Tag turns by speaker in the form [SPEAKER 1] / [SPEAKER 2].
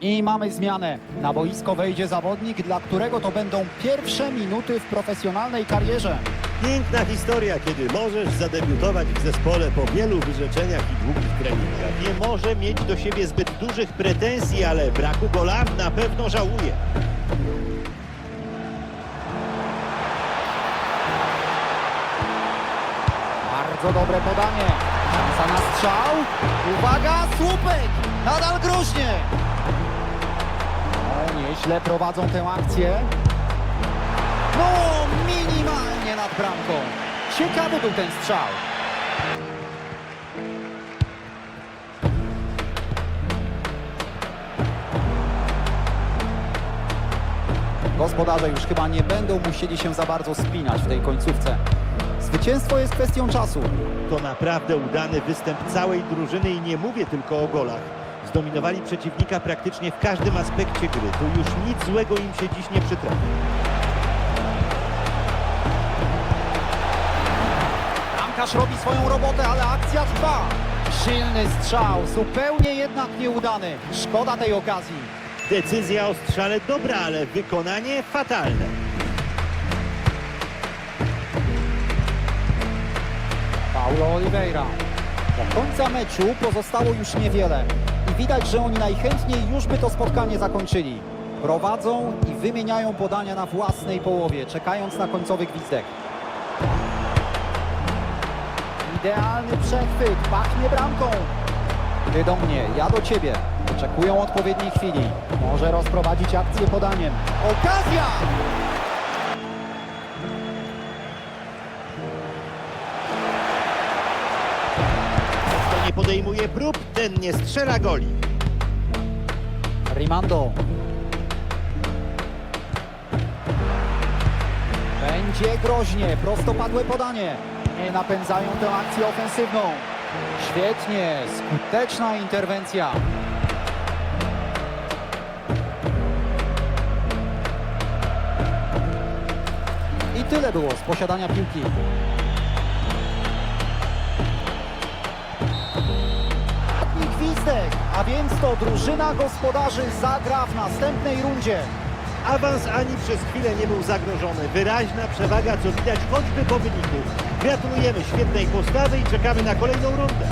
[SPEAKER 1] I mamy zmianę. Na boisko wejdzie zawodnik, dla którego to będą pierwsze minuty w profesjonalnej karierze.
[SPEAKER 2] Piękna historia, kiedy możesz zadebiutować w zespole po wielu wyrzeczeniach i długich treningach. Nie może mieć do siebie zbyt dużych pretensji, ale braku gola na pewno żałuje.
[SPEAKER 1] Bardzo dobre podanie. Szansa na strzał. Uwaga, słupek! Nadal groźnie. Nieźle prowadzą tę akcję. No, minimalnie nad bramką. Ciekawy był ten strzał. Gospodarze już chyba nie będą musieli się za bardzo spinać w tej końcówce. Zwycięstwo jest kwestią czasu.
[SPEAKER 2] To naprawdę udany występ całej drużyny i nie mówię tylko o golach. Zdominowali przeciwnika praktycznie w każdym aspekcie gry. Tu już nic złego im się dziś nie przytrafi.
[SPEAKER 1] Bramkarz robi swoją robotę, ale akcja trwa. Silny strzał, zupełnie jednak nieudany. Szkoda tej okazji.
[SPEAKER 2] Decyzja o strzale dobra, ale wykonanie fatalne.
[SPEAKER 1] Paulo Oliveira. Do końca meczu pozostało już niewiele. Widać, że oni najchętniej już by to spotkanie zakończyli. Prowadzą i wymieniają podania na własnej połowie, czekając na końcowy gwizdek. Idealny przechwyt, pachnie bramką. Ty do mnie, ja do ciebie. Oczekują odpowiedniej chwili. Może rozprowadzić akcję podaniem. Okazja!
[SPEAKER 2] Nie podejmuje prób, ten nie strzela goli.
[SPEAKER 1] Rimando. Będzie groźnie, prostopadłe podanie. Nie napędzają tę akcję ofensywną. Świetnie, skuteczna interwencja. I tyle było z posiadania piłki. Gwizdek, a więc to drużyna gospodarzy zagra w następnej rundzie.
[SPEAKER 2] Awans ani przez chwilę nie był zagrożony. Wyraźna przewaga, co widać choćby po wyniku. Gratulujemy świetnej postawy i czekamy na kolejną rundę.